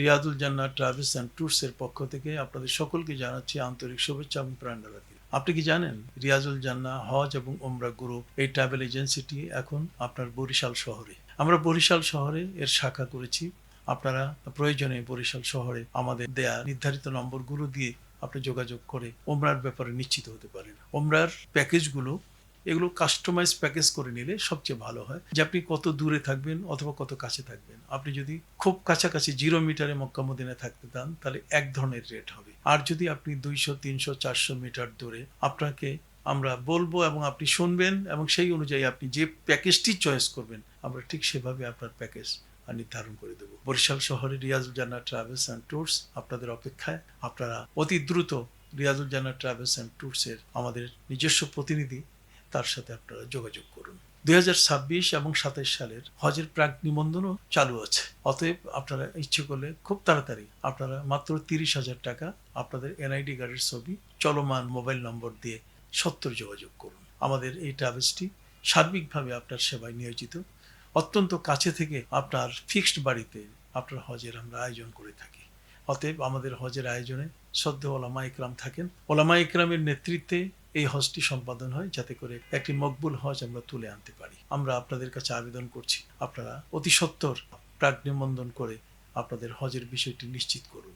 Riadul Jannah travels and ট্যুরসের পক্ষ থেকে আপনাদের সকলকে জানাচ্ছি আন্তরিক শুভেচ্ছা এবং প্রাণডালাতি আপনি কি জানেন রিয়াজুল জান্নাহ হজ এবং ওমরা গ্রুপ এই ট্রাভেল এজেন্সিটি এখন আপনার বরিশাল শহরে। আমরা বরিশাল শহরে এর শাখা করেছি। আপনারা প্রয়োজনে বরিশাল শহরে আমাদের দেয়া নির্ধারিত নম্বরগুলো দিয়ে আপনি যোগাযোগ করে ওমরার ব্যাপারে নিশ্চিত হতে পারেন। ওমরার প্যাকেজগুলো এগুলো কাস্টমাইজ প্যাকেজ করে নিলে সবচেয়ে ভালো হয়। যে আপনি কত দূরে থাকবেন অথবা কত কাছে থাকবেন। আপনি যদি খুব কাছাকাছি জিরো মিটারে মক্কা মদিনায় থাকতে চান, তাহলে এক ধরনের রেট হবে। আর যদি আপনি দুইশো, তিনশো, চারশো মিটার দূরে, আপনাকে আমরা বলব এবং আপনি শুনবেন এবং সেই অনুযায়ী আপনি যে প্যাকেজটি চয়েস করবেন, আমরা ঠিক সেভাবে আপনার প্যাকেজ নির্ধারণ করে দেবো। বরিশাল শহরে রিয়াজুল জান্না ট্রাভেলস অ্যান্ড ট্যুরস আপনাদের অপেক্ষায়। আপনারা অতি দ্রুত রিয়াজুল জান্না ট্রাভেলস অ্যান্ড ট্যুরসের আমাদের নিজস্ব প্রতিনিধি তার সাথে আপনারা যোগাযোগ করুন। দু হাজার ছাব্বিশ এবং সাতাইশ সালের হজের প্রাক নিবন্ধনও চালু আছে। অতএব আপনারা ইচ্ছে করলে খুব তাড়াতাড়ি আপনারা মাত্র তিরিশ হাজার টাকা আপনাদের এনআইডি কার্ডের ছবি, চলমান মোবাইল নম্বর দিয়ে সত্তর যোগাযোগ করুন। আমাদের এই ট্রাভেলসটি সার্বিকভাবে আপনার সেবায় নিয়োজিত। অত্যন্ত কাছে থেকে আপনার ফিক্সড বাড়িতে আপনার হজের আমরা আয়োজন করে থাকি। অতএব আমাদের হজের আয়োজনে শ্রদ্ধে ওলামা ইকরাম থাকেন। ওলামা ইকরামের নেতৃত্বে এই হজটি সম্পাদন হয় যাতে করে একটি মকবুল হজ আমরা তুলে আনতে পারি। আমরা আপনাদের কাছে আবেদন করছি, আপনারা অতি সত্বর প্রাক নিবন্ধন করে আপনাদের হজের বিষয়টি নিশ্চিত করুন।